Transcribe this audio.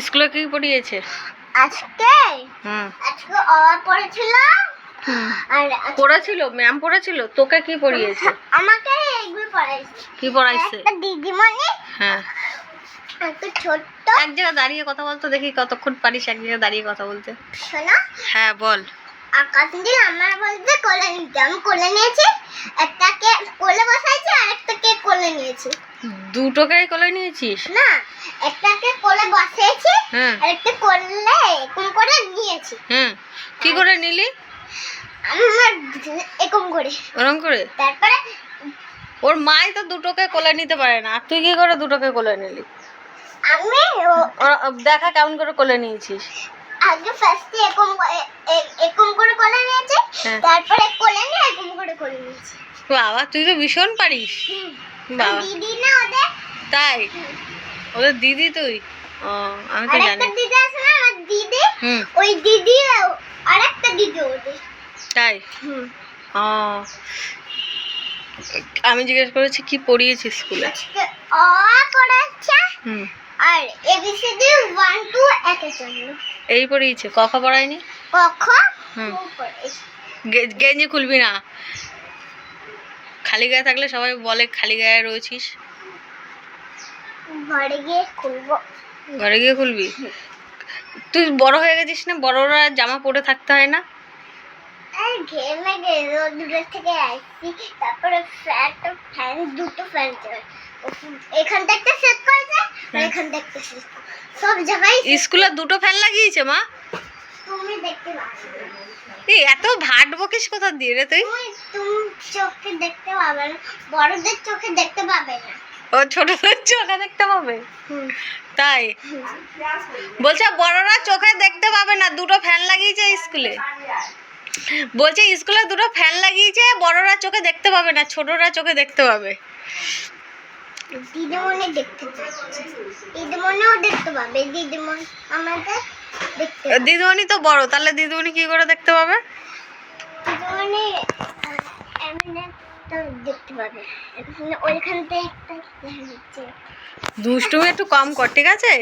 স্কুলে কি পড়িয়েছে? আজকে? হুম। আজকে অ পড়েছিল আর পড়েছিল? ম্যাম পড়েছিল? তোকে কি পড়িয়েছে? আমাকে এগুলো পড়াইছে। কি পড়াইছে? একটা দিদিমণি হ্যাঁ। একটা ছোট্ট এক জায়গায় দাঁড়িয়ে কথা বলতো দেখি কতক্ষণ পারিস এক জায়গায় দাঁড়িয়ে কথা বলতে। শোনা। হ্যাঁ বল। আকাশ দিন আমার বলতে কোলে নিতে আমি কোলে নিয়েছি একটাকে কোলে বসাইছি আর একটাকে কোলে নিয়েছি। দুটোকে কোলে নিয়েছিস? না একটাকে কোলে বসিয়েছি হ্যাঁ। আর একটা কোলে এরকম করে নিয়েছি। হুম কি করে নিলি? আমি আমার এরকম করে। ওরম করে? তারপরে ওর মাই তো দুটোকে কোলে নিতে পারে না আর তুই কি করে দুটোকে কোলে নিলি? আমি দেখা কেমন করে কোলে নিয়েছিস? আগে ফার্স্টে এরকম এরকম করে কোলে নিয়েছি হ্যাঁ। তারপরে কোলে নিয়ে এরকম করে কোলে নিয়েছি। বাবা তুই তো ভীষণ পারিস। বাবা। তাই? ওদের দিদি তুই? ও আমি তো জানি। দিদি আছে না আমার দিদি? ওই দিদি আর দিদি ওদের। তাই? ও। আমি জিজ্ঞেস করেছি কি পড়িয়েছিস স্কুলে? অ করাচ্ছে আর এবিসিডি ওয়ান টু একের জন্য। এই পড়িয়েছে। কখন পড়ায়নি? হুম। গে- গেঞ্জি খুলবি না। খালি গায়ে থাকলে সবাই বলে খালি গায়ে রয়েছিস? ঘরে গিয়ে খুলবো। ঘরে গিয়ে খুলবি? তুই বড় হয়ে গেছিস না? বড়রা জামা পরে থাকতে হয় না? ঘেমে থেকে আসছি। তারপরে ফ্যান ফ্যান দুটো ফ্যান সেট করেছে আর হ্যাঁ। এখান সেট সব জায়গায় স্কুলে দুটো ফ্যান লাগিয়েছে মা? তুমি দেখতে এই এত ভাট বকিস কোথা দিয়ে রে তুই? তুমি চোখে দেখতে পাবে না বড়দের চোখে দেখতে পাবে না। ও ছোটদের চোখে দেখতে পাবে? তাই? বলছে বড়রা চোখে দেখতে পাবে না দুটো ফ্যান লাগিয়েছে স্কুলে। বলছে স্কুলে দুটো ফ্যান লাগিয়েছে বড়রা চোখে দেখতে পাবে না ছোটরা চোখে দেখতে পাবে। দিদিমণি দেখতে দিদিমণিও দেখতে পাবে দিদিমণি আমাদের। দিদিমণি তো বড় তাহলে দিদিমণি কি করে দেখতে পাবে? দুষ্টুমি একটু কম কর ঠিক আছে?